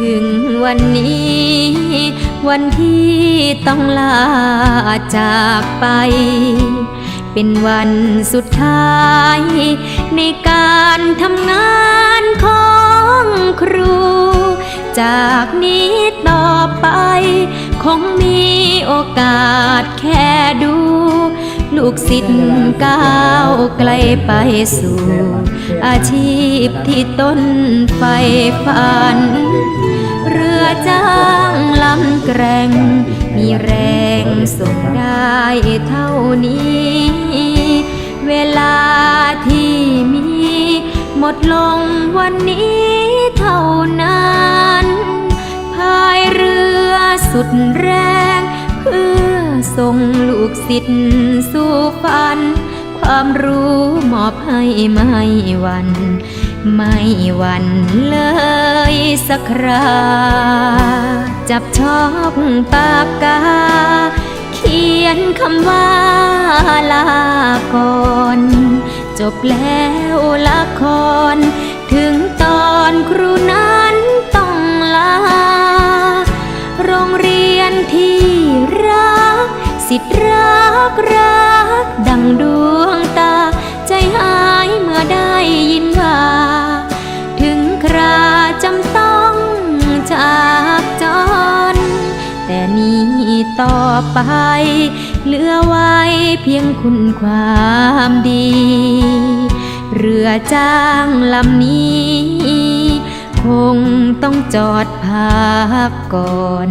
ถึงวันนี้ วันที่ต้องลาจากไป เป็นวันสุดท้าย ในการทำงานของครู จากนี้ต่อไป คงมีโอกาสแค่ดู ลูกศิษย์ก้าวไกลไปสู่ อาชีพที่ต้นไฟฝัน เรือจ้างลำแกร่ง มีแรงส่งได้เท่านี้ เวลาที่มี หมดลงวันนี้เท่านั้นพายเรือสุดแรง เพื่อส่งลูกศิษย์สู่ฝัน ความรู้มอบให้ไม่วัน ไม่วันเลยสักคราจับชอบปากกา เขียนคำว่าลาก่อนจบแล้วละคร ถึงตอนครูนั้นต้องลา โรงเรียนที่รัก สิทธิ์รักรัก ต่อไป เหลือไว้เพียงคุณความดี เรือจ้างลำนี้ คงต้องจอดพักก่อน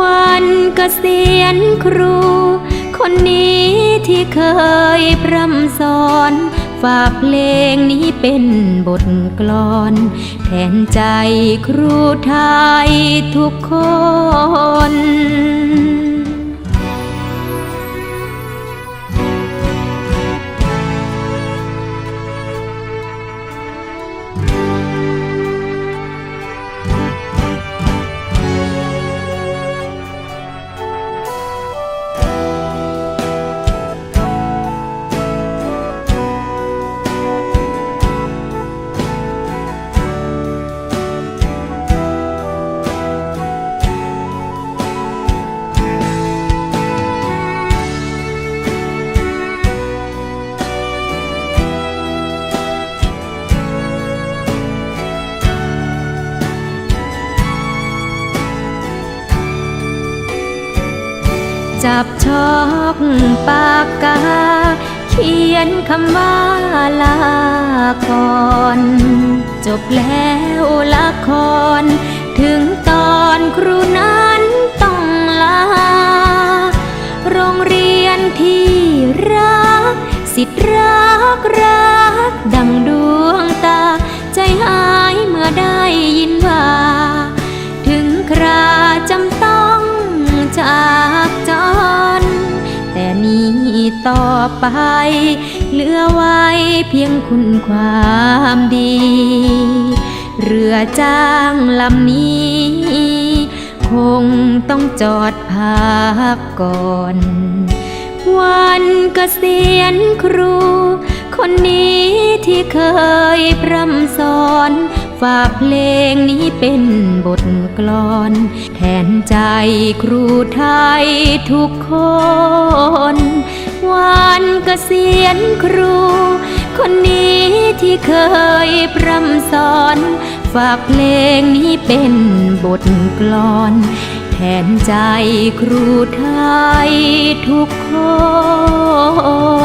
วันเกษียณครู คนนี้ที่เคยพร่ำสอน ฝากเพลงนี้เป็นบทกลอน แทนใจครูไทยทุกคน จับชอกปากกา เขียนคำว่าลาก่อน จบแล้วละคร ถึงตอนครูนั้นต้องลา โรงเรียนที่รักสิทธิ์รัก ต่อไป เหลือไว้เพียงคุณความดี เรือจ้างลำนี้ คงต้องจอดพักก่อน วันเกษียณครู คนนี้ที่เคยพร่ำสอนฝากเพลงนี้เป็นบทกลอน แทนใจครูไทยทุกคน วันเกษียณครู คนนี้ที่เคยพร่ำสอน ฝากเพลงนี้เป็นบทกลอน แทนใจครูไทยทุกค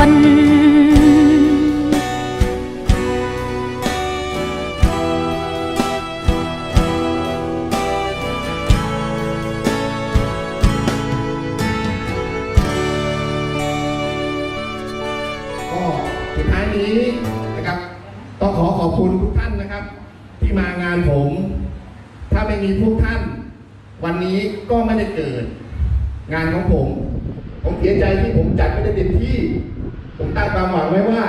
น ก็สุดท้ายนี้นะครับต้องขอขอบคุณทุกท่านนะครับ ที่มางานผม ถ้าไม่มีพวกท่าน วันนี้ก็ไม่ได้เกิด งานของผม ผมเสียใจที่ผมจัดไม่ได้เต็มที่ ผมตั้งความหวังไว้ว่า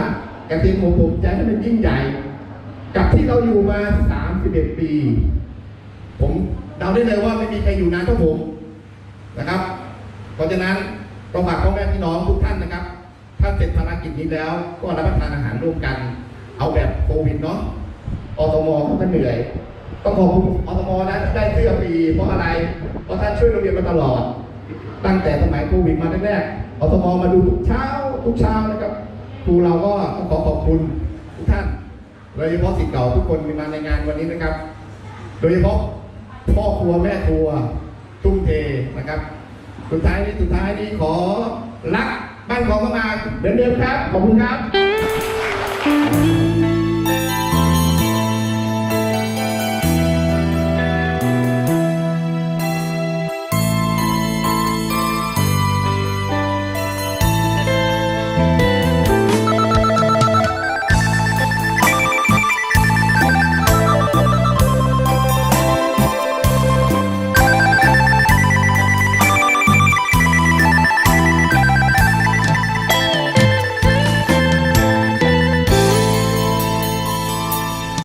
การทีมของผมจะให้มันยิ่งใหญ่ กับที่เราอยู่มา 31 ปี ผมเดาได้เลยว่าไม่มีใครอยู่นานเท่าผมนะครับ เพราะฉะนั้นก็ฝากพ่อแม่พี่น้องทุกท่านนะครับ เสร็จภารกิจนี้แล้ว ก็รับประทานอาหารร่วมกัน เอาแบบโควิดเนาะอสมเขาก็เหนื่อย ต้องขอบคุณอสมนะที่ได้เสื้อฟรีเพราะอะไร เพราะท่านช่วยโรงเรียนมาตลอด ตั้งแต่สมัยโควิดมาแรกๆอสมมาดูทุกเช้าทุกเช้านะครับครูเราก็ต้องขอขอบคุณทุกท่านโดยเฉพาะสิทธิ์เก่าทุกคนที่มาในงานวันนี้นะครับ โดยเฉพาะพ่อครัวแม่ครัว ทุ่มเทนะครับ สุดท้ายนี้สุดท้ายนี้ขอรัก บ้านของก็มาเหมือนเดิมครับ ขอบคุณครับ